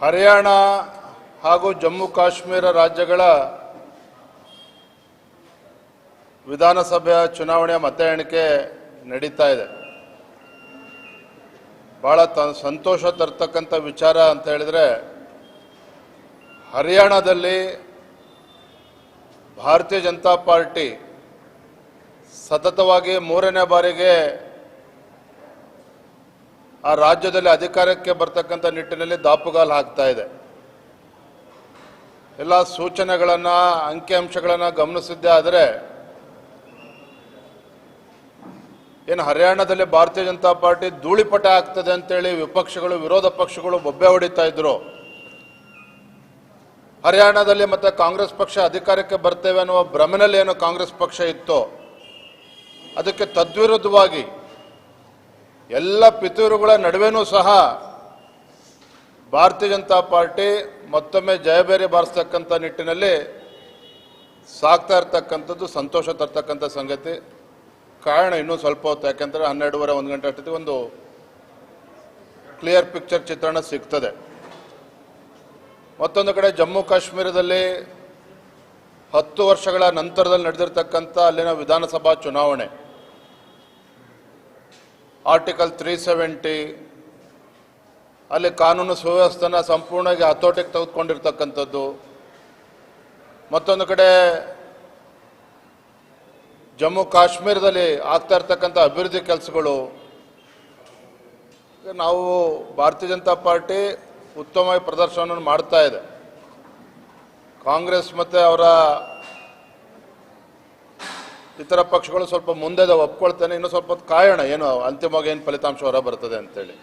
ಹರಿಯಾಣ ಹಾಗೂ ಜಮ್ಮು ಕಾಶ್ಮೀರ ರಾಜ್ಯಗಳ ವಿಧಾನಸಭೆಯ ಚುನಾವಣೆಯ ಮತ ಎಣಿಕೆ ನಡೀತಾ ಇದೆ. ಭಾಳ ತ, ಸಂತೋಷ ತರ್ತಕ್ಕಂಥ ವಿಚಾರ ಅಂತ ಹೇಳಿದರೆ, ಹರಿಯಾಣದಲ್ಲಿ ಭಾರತೀಯ ಜನತಾ ಪಾರ್ಟಿ ಸತತವಾಗಿ ಮೂರನೇ ಬಾರಿಗೆ ಆ ರಾಜ್ಯದಲ್ಲಿ ಅಧಿಕಾರಕ್ಕೆ ಬರ್ತಕ್ಕಂಥ ನಿಟ್ಟಿನಲ್ಲಿ ದಾಪುಗಾಲು ಹಾಕ್ತಾ ಇದೆ. ಎಲ್ಲ ಸೂಚನೆಗಳನ್ನು ಅಂಕಿಅಂಶಗಳನ್ನು ಗಮನಿಸಿದ್ದೇ ಆದರೆ, ಏನು ಹರಿಯಾಣದಲ್ಲಿ ಭಾರತೀಯ ಜನತಾ ಪಾರ್ಟಿ ಧೂಳಿಪಟ ಆಗ್ತದೆ ಅಂತೇಳಿ ವಿಪಕ್ಷಗಳು, ವಿರೋಧ ಪಕ್ಷಗಳು ಬೊಬ್ಬೆ ಹೊಡಿತಾ ಇದ್ರು. ಹರಿಯಾಣದಲ್ಲಿ ಮತ್ತೆ ಕಾಂಗ್ರೆಸ್ ಪಕ್ಷ ಅಧಿಕಾರಕ್ಕೆ ಬರ್ತೇವೆ ಅನ್ನುವ ಭ್ರಮನಲ್ಲಿ ಏನು ಕಾಂಗ್ರೆಸ್ ಪಕ್ಷ ಇತ್ತು. ಅದಕ್ಕೆ ತದ್ವಿರುದ್ಧವಾಗಿ ಎಲ್ಲ ಪಿತೂರುಗಳ ನಡುವೆನೂ ಸಹ ಭಾರತೀಯ ಜನತಾ ಪಾರ್ಟಿ ಮತ್ತೊಮ್ಮೆ ಜಯಬೇರಿ ಬಾರಿಸ್ತಕ್ಕಂಥ ನಿಟ್ಟಿನಲ್ಲಿ ಸಾಗ್ತಾ ಇರ್ತಕ್ಕಂಥದ್ದು, ಸಂತೋಷ ತರ್ತಕ್ಕಂಥ ಸಂಗತಿ. ಕಾರಣ ಇನ್ನೂ ಸ್ವಲ್ಪ ಹೊತ್ತು, ಯಾಕೆಂದರೆ ಹನ್ನೆರಡೂವರೆ, ಒಂದು ಗಂಟೆ ಅಷ್ಟೊತ್ತಿಗೆ ಒಂದು ಕ್ಲಿಯರ್ ಪಿಕ್ಚರ್ ಚಿತ್ರಣ ಸಿಗ್ತದೆ. ಮತ್ತೊಂದು ಕಡೆ ಜಮ್ಮು ಕಾಶ್ಮೀರದಲ್ಲಿ ಹತ್ತು ವರ್ಷಗಳ ನಂತರದಲ್ಲಿ ನಡೆದಿರ್ತಕ್ಕಂಥ ಅಲ್ಲಿನ ವಿಧಾನಸಭಾ ಚುನಾವಣೆ. ಆರ್ಟಿಕಲ್ ತ್ರೀ ಸೆವೆಂಟಿ ಅಲ್ಲಿ ಕಾನೂನು ಸುವ್ಯವಸ್ಥೆನ ಸಂಪೂರ್ಣವಾಗಿ ಹತೋಟಿಗೆ ತೆಗೆದುಕೊಂಡಿರ್ತಕ್ಕಂಥದ್ದು. ಮತ್ತೊಂದು ಕಡೆ, ಜಮ್ಮು ಕಾಶ್ಮೀರದಲ್ಲಿ ಆಗ್ತಾ ಇರ್ತಕ್ಕಂಥ ಅಭಿವೃದ್ಧಿ ಕೆಲಸಗಳು. ನಾವು ಭಾರತೀಯ ಜನತಾ ಪಾರ್ಟಿ ಉತ್ತಮವಾಗಿ ಪ್ರದರ್ಶನವನ್ನು ಮಾಡ್ತಾ ಇದೆ. ಕಾಂಗ್ರೆಸ್ ಮತ್ತು ಅವರ ಇತರ ಪಕ್ಷಗಳು ಸ್ವಲ್ಪ ಮುಂದೆ ಒಪ್ಕೊಳ್ತೇನೆ, ಇನ್ನೂ ಸ್ವಲ್ಪ ಕಾಯೋಣ, ಏನು ಅಂತಿಮವಾಗಿ ಏನು ಫಲಿತಾಂಶ ಹೊರ ಬರ್ತದೆ ಅಂತೇಳಿ.